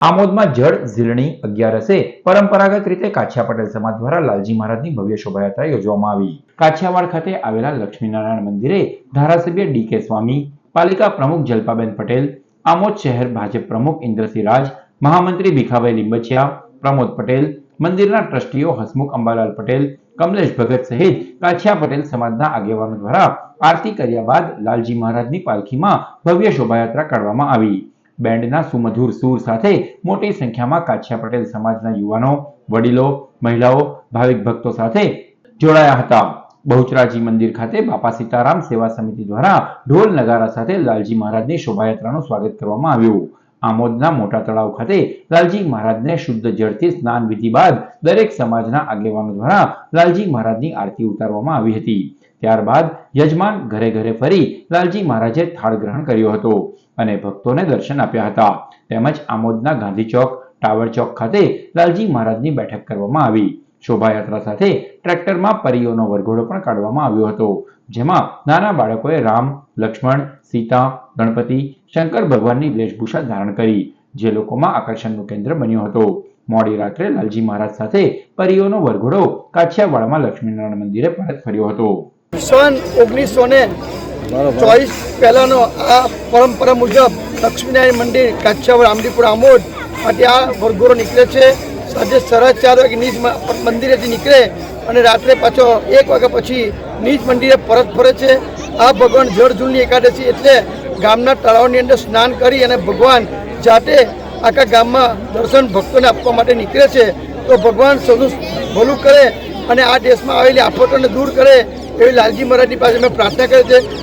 આમોદમાં જળ ઝીલણી અગિયારસે પરંપરાગત રીતે કાછિયા પટેલ સમાજ દ્વારા લાલજી મહારાજની ભવ્ય શોભાયાત્રા યોજવામાં આવી. કાછિયાવાડ ખાતે આવેલા લક્ષ્મીનારાયણ મંદિરે ધારાસભ્ય ડી કે સ્વામી, પાલિકા પ્રમુખ જલપાબેન પટેલ, આમોદ શહેર ભાજપ પ્રમુખ ઇન્દ્રસિંહ રાજ, મહામંત્રી ભીખાભાઈ લીંબચિયા પ્રમોદ પટેલ, મંદિરના ટ્રસ્ટીઓ હસમુખ અંબાલાલ પટેલ, કમલેશ ભગત સહિત કાછિયા પટેલ સમાજના આગેવાનો દ્વારા આરતી કર્યા બાદ લાલજી મહારાજની પાલખીમાં ભવ્ય શોભાયાત્રા કાઢવામાં આવી. બેન્ડના સુમધુર સૂર સાથે મોટી સંખ્યામાં કાછિયા પટેલ સમાજના યુવાનો, વડીલો, મહિલાઓ, ભાવિક ભક્તો સાથે જોડાયા હતા. બહુચરાજી મંદિર ખાતે બાપા સીતારામ સેવા સમિતિ દ્વારા ઢોલ નગારા સાથે લાલજી મહારાજની શોભાયાત્રાનું સ્વાગત કરવામાં આવ્યું. આમોદના મોટા તળાવ ખાતે લાલજી મહારાજને શુદ્ધ જળથી સ્નાન વિધિ બાદ દરેક સમાજના આગેવાનો દ્વારા લાલજી મહારાજની આરતી ઉતારવામાં આવી હતી. ત્યારબાદ યજમાન ઘરે ઘરે ફરી લાલજી મહારાજે થાળ ગ્રહણ કર્યો હતો અને ભક્તોને દર્શન આપ્યા હતા. તેમજ આમોદના ગાંધી ચોક, ટાવર ચોક ખાતે લાલજી મહારાજની બેઠક કરવામાં આવી. શોભાયાત્રા સાથે ટ્રેક્ટરમાં પરીઓનો વરઘોડો પણ કાઢવામાં આવ્યો હતો, જેમાં નાના બાળકોએ રામ, લક્ષ્મણ, સીતા, ગણપતિ, શંકર ભગવાનની વેશભૂષા ધારણ કરી, જે લોકોમાં આકર્ષણનું કેન્દ્ર બન્યો હતો. મોડી રાત્રે લાલજી મહારાજ સાથે પરીઓનો વરઘોડો કાઠિયાવાડમાં લક્ષ્મીનારાયણ મંદિરે પરત ફર્યો હતો. સન ઓગણીસો ને ચોવીસ પહેલાંનો આ પરંપરા મુજબ લક્ષ્મીનારાયણ મંદિર કાછિયાવાડ આમડીપુર આમોદ માટે આ વરઘોડો નીકળે છે. સાંજે સાડા ચાર વાગે નીજ મંદિરેથી નીકળે અને રાત્રે પાછો એક વાગ્યા પછી નીજ મંદિરે પરત ફરે છે. આ ભગવાન જળઝૂલની એકાદશી એટલે ગામના તળાવની અંદર સ્નાન કરી અને ભગવાન જાતે આખા ગામમાં દર્શન ભક્તોને આપવા માટે નીકળે છે. તો ભગવાન સૌનું ભલું કરે અને આ દેશમાં આવેલી આફતોને દૂર કરે એવી લાલજી મહારાજની પાસે મેં પ્રાર્થના કરી છે.